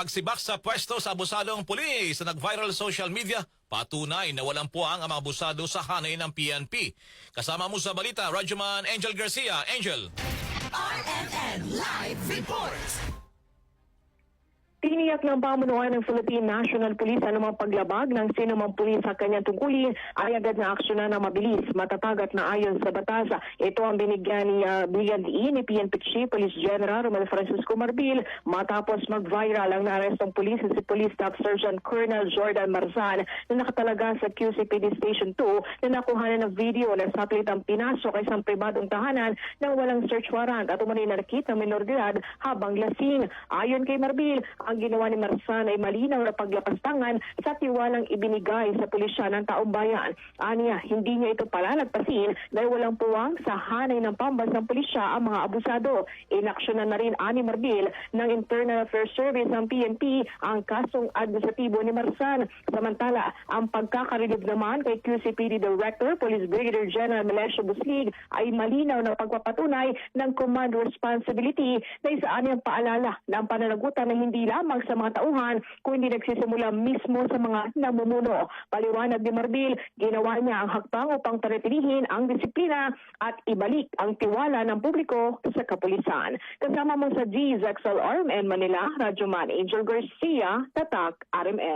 pagsibak sa pwesto sa abusadong pulis na nag-viral social media, patunay na walang puwang ang mga abusado sa hanay ng PNP. Kasama mo sa balita, Radyoman Angel Garcia. Angel. RMN Live Reports. Tiniyak ng pamunuan ng Philippine National Police ang mga paglabag ng sinumang pulis sa kanyang tungkulin ay agad na aksyonan na mabilis, matatag at naayon sa batas. Ito ang binigyan ni uh, Bigyan diin ni PNP Chief Police General Romel Francisco Marbil matapos mag-viral ang naarestong pulis na si Police Staff Sergeant Colonel Jordan Marzan na nakatalaga sa QCPD Station 2 na nakuha ng video na satellite ang pinasok ay isang pribadong tahanan ng walang search warrant at umani nakit ng minor de edad habang lasing. Ayon kay Marbil, ang ginawa ni Marsan ay malinaw na paglapastangan sa tiwalang ibinigay sa pulisya ng taong bayan. Aniya, hindi niya ito palalagpasin dahil walang puwang sa hanay ng pambansang pulisya ang mga abusado. Inaksyonan na rin ani Marbil ng Internal Affairs Service ng PNP ang kasong administratibo ni Marsan. Samantala, ang pagkakarilib naman kay QCPD Director, Police Brigadier General Melesio Buslig ay malinaw na pagpapatunay ng command responsibility na isaan niyang paalala ng pananagutan na hindi lamang sa mga tauhan kundi nagsisimula mismo sa mga namumuno. Paliwanag ni Marbil, ginawa niya ang hakbang upang panatilihin ang disiplina at ibalik ang tiwala ng publiko sa kapulisan. Kasama mo sa GZXL RMN Manila, Radyo Man Angel Garcia, Tatak, RMN.